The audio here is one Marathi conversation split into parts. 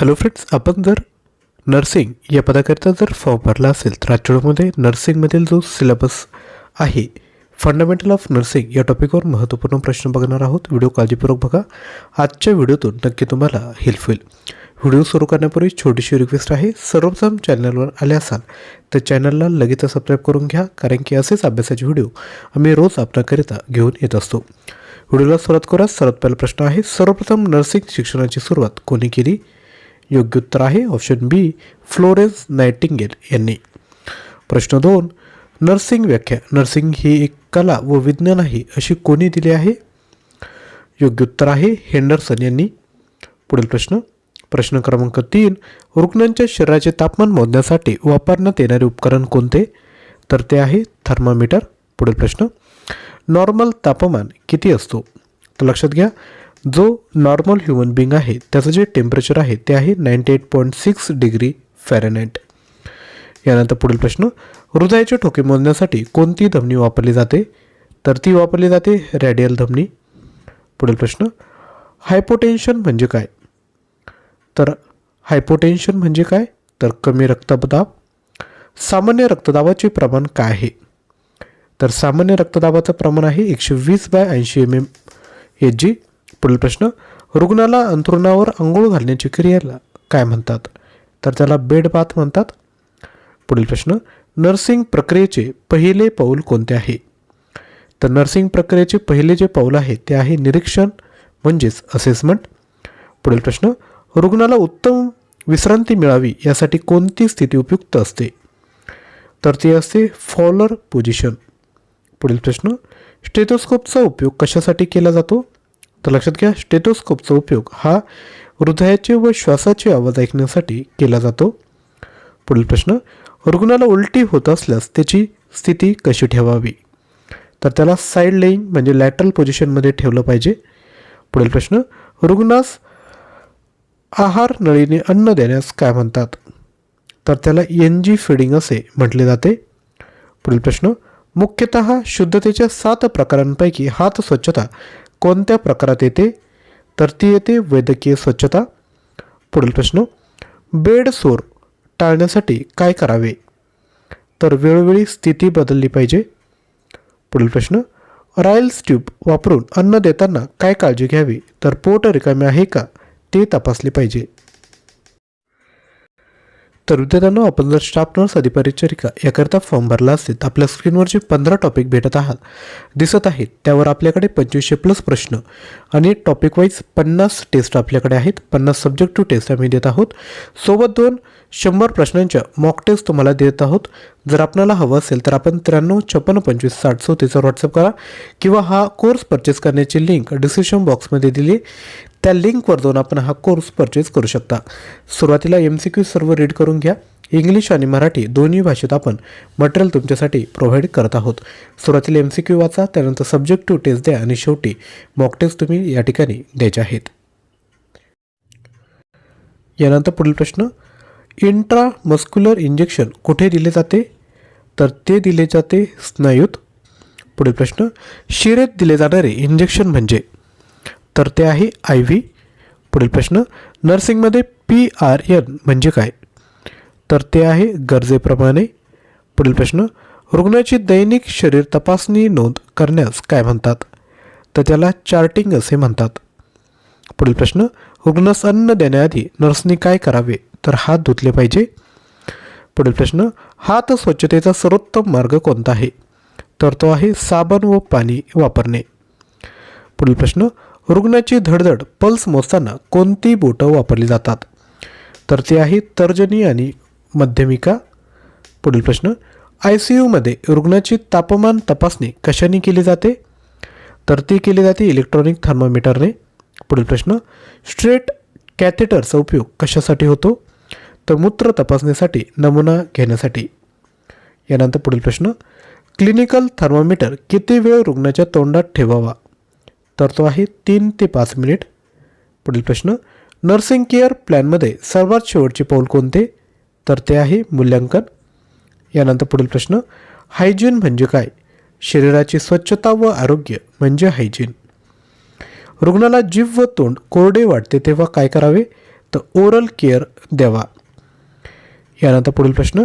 हॅलो फ्रेंड्स आपण जर नर्सिंग या पदाकरिता जर फॉर्म भरला असेल तर आजच्या नर्सिंगमधील जो सिलेबस आहे फंडामेंटल ऑफ नर्सिंग या टॉपिकवर महत्त्वपूर्ण प्रश्न बघणार आहोत. व्हिडिओ काळजीपूर्वक बघा. आजच्या व्हिडिओतून नक्की तुम्हाला हेल्प होईल. व्हिडिओ सुरू करण्यापूर्वी छोटीशी रिक्वेस्ट आहे. सर्वप्रथम चॅनलवर आले असाल तर चॅनलला लगेच सबस्क्राईब करून घ्या कारण की असेच अभ्यासाचे व्हिडिओ आम्ही रोज आपल्याकरिता घेऊन येत असतो. व्हिडिओला सुरुवात करा सर्वात पहिला प्रश्न आहे सर्वप्रथम नर्सिंग शिक्षणाची सुरुवात कोणी केली? योग्य उत्तर आहे. ऑप्शन बी फ्लोरेन्स नायटिंगेल यांनी. प्रश्न दोन नर्सिंग व्याख्या. नर्सिंग ही एक कला व विज्ञान आहे अशी कोणी दिली आहे? योग्य उत्तर आहे हेंडरसन यांनी. पुढील प्रश्न प्रश्न क्रमांक तीन रुग्णांच्या शरीराचे तापमान मोजण्यासाठी वापरण्यात येणारे उपकरण कोणते? तर ते आहे थर्मामीटर. पुढील प्रश्न नॉर्मल तापमान किती असतो? तर लक्षात घ्या जो नॉर्मल ह्युमन बिंग आहे त्याचं जे टेम्परेचर आहे ते आहे ninety eight point six degree Fahrenheit यानंतर पुढील प्रश्न हृदयाचे ठोके मोजण्यासाठी कोणती धमनी वापरली जाते? तर ती वापरली जाते रॅडियल धमनी. पुढील प्रश्न हायपोटेन्शन म्हणजे काय? तर हायपोटेन्शन म्हणजे काय? तर कमी रक्तदाब. सामान्य रक्तदाबाचे प्रमाण काय आहे? तर सामान्य रक्तदाबाचं प्रमाण आहे एकशे वीस बाय ऐंशी एम एम एच जी पुढील प्रश्न रुग्णाला अंथरुणावर आंघोळ घालण्याची क्रियेला काय म्हणतात? तर त्याला बेड बाथ म्हणतात. पुढील प्रश्न नर्सिंग प्रक्रियेचे पहिले पाऊल कोणते आहे? तर नर्सिंग प्रक्रियेचे पहिले जे पाऊल आहे ते आहे निरीक्षण म्हणजेच असेसमेंट पुढील प्रश्न रुग्णाला उत्तम विश्रांती मिळावी यासाठी कोणती स्थिती उपयुक्त असते? तर ती असते फॉलर पोझिशन पुढील प्रश्न स्टेथोस्कोपचा उपयोग कशासाठी केला जातो? तर लक्षात घ्या स्टेटोस्कोपचा उपयोग हा हृदयाचे व श्वासाचे आवाज ऐकण्यासाठी केला जातो. पुढील प्रश्न रुग्णाला उलटी होत असल्यास त्याची स्थिती कशी ठेवावी? तर त्याला साईड लेईंग म्हणजे लॅटरल पोझिशनमध्ये ठेवलं पाहिजे. पुढील प्रश्न रुग्णास आहार नळीने अन्न देण्यास काय म्हणतात? तर त्याला एन जी फिडिंग असे म्हटले जाते. पुढील प्रश्न मुख्यतः शुद्धतेच्या सात प्रकारांपैकी हात स्वच्छता कोणत्या प्रकारात येते? तर ती येते वैद्यकीय स्वच्छता. पुढील प्रश्न बेड सोर टाळण्यासाठी काय करावे? तर वेळोवेळी स्थिती बदलली पाहिजे. पुढील प्रश्न रायल्स ट्यूब वापरून अन्न देताना काय काळजी घ्यावी? तर पोट रिकामे आहे का? ते तपासले पाहिजे. तर विद्यार्थ्यांनो आपण जर स्टाफ नर्स अधिपरिचरिका याकरता फॉर्म भरला असेल तर आपल्या स्क्रीनवर जे पंधरा टॉपिक भेटत आहात. दिसत आहेत. त्यावर आपल्याकडे पंचवीसशे प्लस प्रश्न आणि टॉपिक वाईज पन्नास टेस्ट आपल्याकडे आहेत. पन्नास सब्जेक्ट टू टेस्ट आम्ही देत आहोत. सोबत दोन शंभर प्रश्नांच्या मॉक टेस्ट तुम्हाला देत आहोत. जर आपल्याला हवं असेल तर आपण त्र्याण्णव छप्पन्न पंचवीस साठ चौतीसवर व्हॉट्सअप करा किंवा हा कोर्स परचेस करण्याची लिंक डिस्क्रिप्शन बॉक्समध्ये दिली त्या लिंकवर जाऊन आपण हा कोर्स परचेस करू शकता. सुरुवातीला एम सी क्यू सर्व रीड करून घ्या. इंग्लिश आणि मराठी दोन्ही भाषेत आपण मटेरियल तुमच्यासाठी प्रोव्हाइड करत आहोत. सुरुवातीला एम सी क्यू वाचा त्यानंतर सब्जेक्टिव्ह टेस्ट द्या आणि शेवटी मॉक टेस्ट तुम्ही या ठिकाणी द्यायचे आहेत. यानंतर पुढील प्रश्न. इंट्रा मस्क्युलर इंजेक्शन कुठे दिले जाते? तर ते दिले जाते स्नायूत. पुढील प्रश्न. शिरेत दिले जाणारे इंजेक्शन म्हणजे? तर ते आहे आय व्ही. पुढील प्रश्न नर्सिंगमध्ये पी आर एन म्हणजे काय? तर ते आहे गरजेप्रमाणे. पुढील प्रश्न रुग्णाची दैनिक शरीर तपासणी नोंद करण्यास काय म्हणतात? तर त्याला चार्टिंग असे म्हणतात. पुढील प्रश्न रुग्णास अन्न देण्याआधी नर्सनी काय करावे? तर हात धुतले पाहिजे. पुढील प्रश्न हात स्वच्छतेचा सर्वोत्तम मार्ग कोणता आहे? तर तो आहे साबण व पाणी वापरणे. पुढील प्रश्न रुग्णाची धडधड पल्स मोजताना कोणती बोटं वापरली जातात? तर ती आहे तर्जनी आणि मध्यमिका. पुढील प्रश्न आय सी यूमध्ये रुग्णाची तापमान तपासणी कशाने केली जाते? तर ती केली जाते इलेक्ट्रॉनिक थर्मामीटरने पुढील प्रश्न स्ट्रेट कॅथेटरचा उपयोग कशासाठी होतो? तर मूत्र तपासणीसाठी नमुना घेण्यासाठी. यानंतर पुढील प्रश्न क्लिनिकल थर्मामीटर किती वेळ रुग्णाच्या तोंडात ठेवावा? तर तो आहे तीन ते पाच मिनिट. पुढील प्रश्न नर्सिंग केअर प्लॅनमध्ये सर्वात शेवटचे पाऊल कोणते? तर ते आहे मूल्यांकन. यानंतर पुढील प्रश्न हायजीन म्हणजे काय? शरीराची स्वच्छता व आरोग्य म्हणजे हायजीन रुग्णाला जीव व तोंड कोरडे वाटते तेव्हा काय करावे? तर ओरल केअर द्यावा. यानंतर पुढील प्रश्न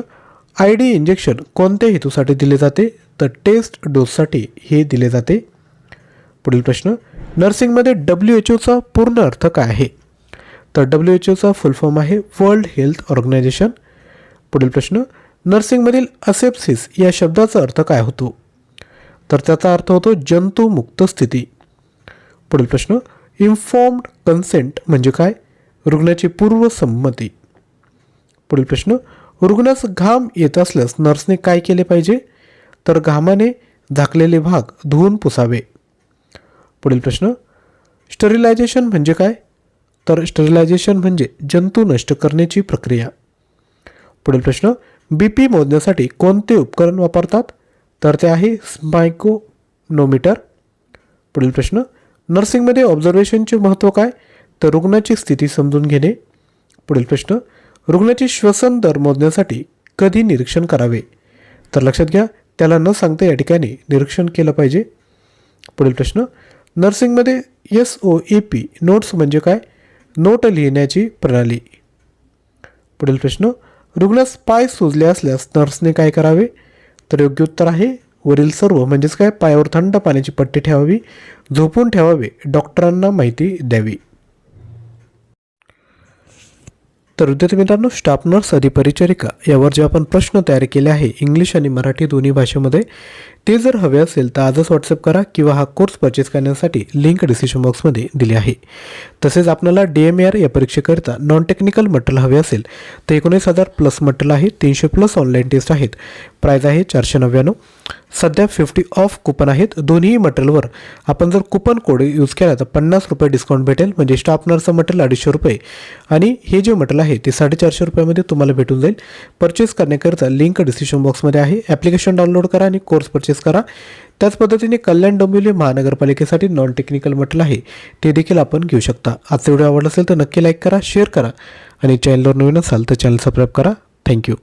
आय डी इंजेक्शन कोणत्या हेतूसाठी दिले जाते? तर टेस्ट डोससाठी हे दिले जाते. पुढील प्रश्न नर्सिंगमध्ये डब्ल्यू एच ओचा पूर्ण अर्थ काय आहे? तर डब्ल्यू एच ओचा फुल फॉर्म आहे वर्ल्ड हेल्थ ऑर्गनायझेशन पुढील प्रश्न नर्सिंगमधील असेप्सिस या शब्दाचा अर्थ काय होतो? तर त्याचा अर्थ होतो जंतुमुक्त स्थिती. पुढील प्रश्न इन्फॉर्म्ड कन्सेंट म्हणजे काय? रुग्णाची पूर्वसंमती पुढील प्रश्न रुग्णास घाम येत असल्यास नर्सने काय केले पाहिजे? तर घामाने झाकलेले भाग धुवून पुसावे. पुढील प्रश्न स्टरिलायझेशन म्हणजे काय? तर स्टरिलायझेशन म्हणजे जंतू नष्ट करण्याची प्रक्रिया. पुढील प्रश्न बी पी मोजण्यासाठी कोणते उपकरण वापरतात? तर ते आहे स्मायकोनोमीटर पुढील प्रश्न नर्सिंगमध्ये ऑब्झर्वेशनचे महत्त्व काय? तर रुग्णाची स्थिती समजून घेणे. पुढील प्रश्न रुग्णाची श्वसन दर मोजण्यासाठी कधी निरीक्षण करावे? तर लक्षात घ्या त्याला न सांगता या ठिकाणी निरीक्षण केलं पाहिजे. पुढील प्रश्न नर्सिंगमध्ये S O A P notes म्हणजे काय? नोट लिहिण्याची प्रणाली. पुढील प्रश्न रुग्णास पाय सुजले असल्यास नर्सने काय करावे? तर योग्य उत्तर आहे वरील सर्व म्हणजेच काय? पायावर थंड पाण्याची पट्टी ठेवावी झोपून ठेवावे डॉक्टरांना माहिती द्यावी. तर विद्यार्थी मित्रांनो स्टाफ नर्स अधिपरिचारिका यावर जे आपण प्रश्न तयार केले आहे इंग्लिश आणि मराठी दोन्ही भाषेमध्ये ते जर हवे असेल तर आजच व्हॉट्सअप करा किंवा हा कोर्स परचेस करण्यासाठी लिंक डिसिशन बॉक्समध्ये दिली आहे. तसेच आपल्याला डी एम आर या परीक्षेकरिता नॉन टेक्निकल मटेरियल हवे असेल तर एकोणीस हजार प्लस मटेरियल आहे तीनशे प्लस ऑनलाईन टेस्ट आहेत. प्राईज आहे चारशे नव्याण्णव. सध्या फिफ्टी ऑफ कुपन आहेत. दोन्ही मटेरियलवर आपण जर कुपन कोड यूज केला तर पन्नास रुपये डिस्काउंट भेटेल. म्हणजे स्टाफ मटेरियल अडीचशे रुपये. आणि हे जे मटेरियल आहे ते साडेचारशे रुपयामध्ये तुम्हाला भेटून जाईल. परचेस करण्याकरिता लिंक डिस्क्रिप्शन बॉक्समध्ये आहे. ॲप्लिकेशन डाउनलोड करा आणि कोर्स परचेस करा. त्याच पद्धतीने कल्याण डोंबिवली महानगरपालिकेसाठी नॉन टेक्निकल मटेरियल आहे. ते देखील आपण घेऊ शकता. आजचा व्हिडिओ आवडला असेल तर नक्की लाईक करा शेअर करा. आणि चॅनलवर नवीन असाल तर चॅनल सबस्क्राईब करा. थँक्यू